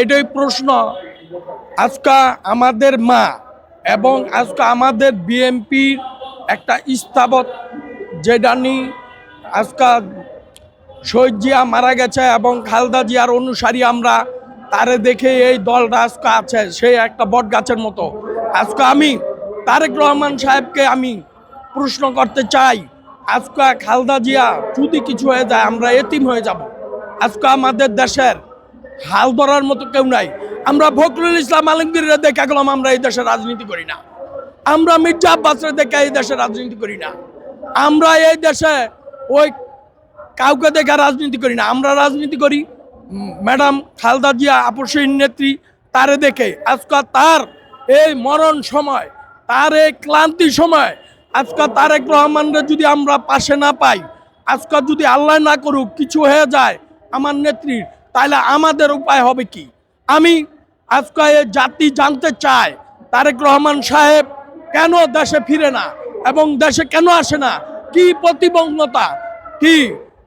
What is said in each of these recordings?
এটাই প্রশ্ন। আজকা আমাদের মা এবং আজকে আমাদের বিএনপির একটা স্থাপত যেটা নি আজকা শহীদ জিয়া মারা গেছে এবং খালদা জিয়ার অনুসারী আমরা তারে দেখে এই দলটা আজকে আছে, সে একটা বট গাছের মতো। আজকে আমি তারেক রহমান সাহেবকে আমি প্রশ্ন করতে চাই, আজকে খালদা জিয়া যদি কিছু হয়ে যায় আমরা এতিম হয়ে যাব। আজকে আমাদের দেশের হাল ধরার মতো কেউ নাই। আমরা ফখরুল ইসলাম আলমগীররা দেখা গেলাম, আমরা এই দেশে রাজনীতি করি না। আমরা মির্জা আব্বাসরা দেখে এই দেশে রাজনীতি করি না। আমরা এই দেশে ওই কাউকে দেখা রাজনীতি করি না। আমরা রাজনীতি করি, ম্যাডাম খালদা জিয়া, আপসহীন নেত্রী, তারে দেখে। আজকে তার এই মরণ সময়, তার এই ক্লান্তি সময়, আজকে তারেক রহমানরে যদি আমরা পাশে না পাই, আজকে যদি আল্লাহ না করুক, কিছু হয়ে যায়, আমার নেত্রীর তাহলে আমাদের উপায় হবে কি? আমি আজকে জাতি জানতে চাই, তারেক রহমান সাহেব কেন দেশে ফিরে না এবং দেশে কেন আসে না? কি প্রতিবন্ধতা কি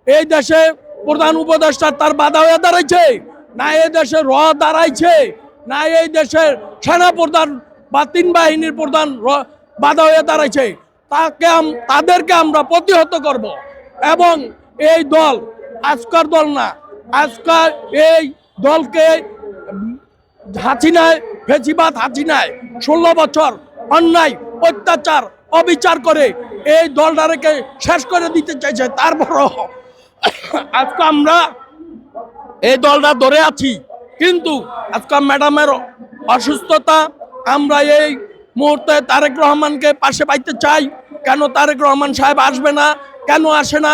এই দেশে প্রধান উপদেষ্টা তার বাধা হয়ে দাঁড়াইছে? না এই দেশে র দাঁড়াইছে? না এই দেশের সেনা প্রধান বা তিন বাহিনীর প্রধান বাধা হয়ে দাঁড়াইছে? তাকে তাদেরকে আমরা প্রতিহত করব এবং এই দল আজকার দল না। আজকাল এই দলকে হাসিনায় ফেসিবাদ হাসিনায় ষোলো বছর অন্যায়, অত্যাচার, অবিচার করে এই দলটাকে শেষ করে দিতে চাইছে তারপরও আজকে আমরা এই দলটা ধরে আছি, কিন্তু আজকে ম্যাডামের অসুস্থতা, আমরা এই মুহূর্তে তারেক রহমানকে পাশে পাইতে চাই। কেন তারেক রহমান সাহেব আসবে না? কেন আসে না?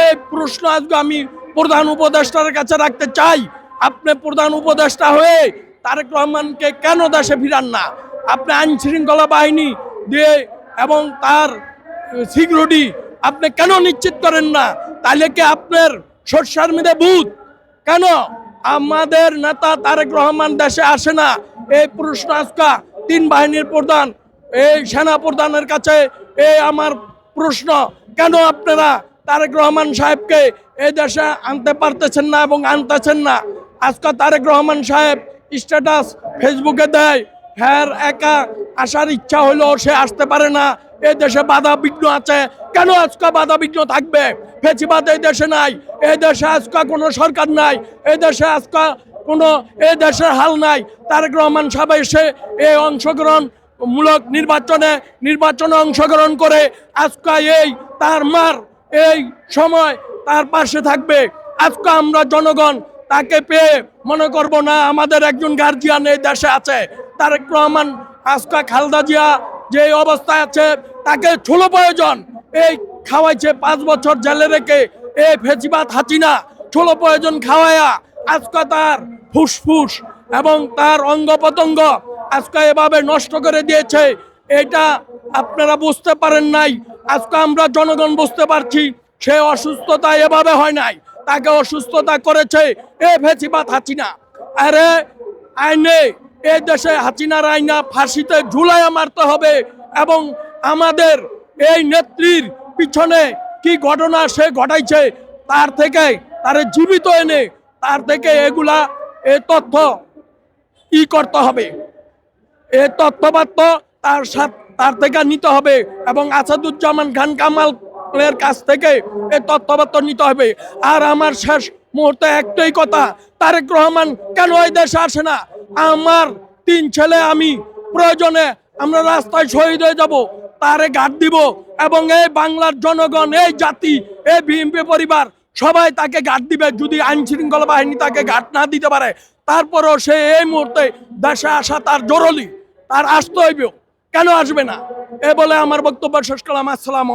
এই প্রশ্ন আজকে আমি প্রধান উপদেষ্টার কাছে রাখতে চাই। আপনি প্রধান উপদেষ্টা হয়ে তারেক রহমানকে কেন দেশে ফিরান না? আপনি আইন শৃঙ্খলা বাহিনী দিয়ে এবং তার সিকিউরিটি আপনি কেন নিশ্চিত করেন না? তাহলে কি আপনার সরষার মেধে বুথ কেন আমাদের নেতা তারেক রহমান দেশে আসে না? এই প্রশ্ন আজকা তিন বাহিনীর প্রধান, এই সেনা প্রধানের কাছে এই আমার প্রশ্ন, কেন আপনারা তারেক রহমান সাহেবকে এই দেশে আনতে পারতেছেন না এবং আনতেছেন না। আজকে তারেক রহমান সাহেব স্ট্যাটাস ফেসবুকে দেয় হ্যাঁ একা আসার ইচ্ছা হলেও সে আসতে পারে না। এই দেশে বাধা বিঘ্ন আছে। কেন আজকে বাধা বিঘ্ন থাকবে? ফেসিবাদ এই দেশে নাই। এই দেশে আজকে কোনো সরকার নাই। এই দেশে আজকে কোনো এই দেশের হাল নাই। তারেক রহমান সাহেব এসে এই অংশগ্রহণ মূলক নির্বাচনে নির্বাচনে অংশগ্রহণ করে আজকে এই তার মার এই সময় তার পাশে থাকবে। আজকে আমরা জনগণ, তাকে পেয়ে মনে করব না, আমাদের একজন গার্জিয়ান এই দেশে আছে। তারেক রহমান, আজকা খালদা জিয়া যে অবস্থায় আছে, তাকে ছোলো প্রয়োজন। এই খাওয়াইছে পাঁচ বছর জেলে রেখে। এই ফেজিবাদ হাসিনা, ছোলো প্রয়োজন খাওয়ায়া। আজকা তার ফুসফুস এবং তার অঙ্গ প্রত্যঙ্গ আজকে এভাবে নষ্ট করে দিয়েছে। এটা আপনারা বুঝতে পারেন নাই। আজকে আমরা জনগণ বুঝতে পারছি, সে অসুস্থতা এভাবে হয় নাই। তাকে অসুস্থতা করেছে এ ফেসিবাদ হাসিনা। আরে, আইনে এ দেশে হাসিনার আইনা ফাঁসিতে ঝুলাইয়া মারতে হবে এবং আমাদের এই নেত্রীর পিছনে কি ঘটনা সে ঘটাইছে, তার থেকে তারে জীবিত এনে তার থেকে এগুলা, এ তথ্য ই করতে হবে। এ তথ্যপাত্র তার তার থেকে নিতে হবে এবং আসাদুজ্জামান খান কামালের কাছ থেকে এই তথ্যপাত্র নিতে হবে। আর আমার শেষ মুহূর্তে একটাই কথা, তারেক রহমান কেন এই দেশে আসে না? আমার তিন ছেলে আমি, প্রয়োজনে আমরা রাস্তায় শহীদ হয়ে যাব, তারে ঘাট দিব এবং এই বাংলার জনগণ, এই জাতি, এই বিএনপি পরিবার সবাই তাকে ঘাট দিবে যদি আইন শৃঙ্খলা বাহিনী তাকে ঘাট না দিতে পারে। তারপরও সে এই মুহূর্তে দেশে আসা তার জরুরি, তার আসতে হইব কেন আসবে না? এ বলে আমার বক্তব্য শেষ করলাম আসসালামু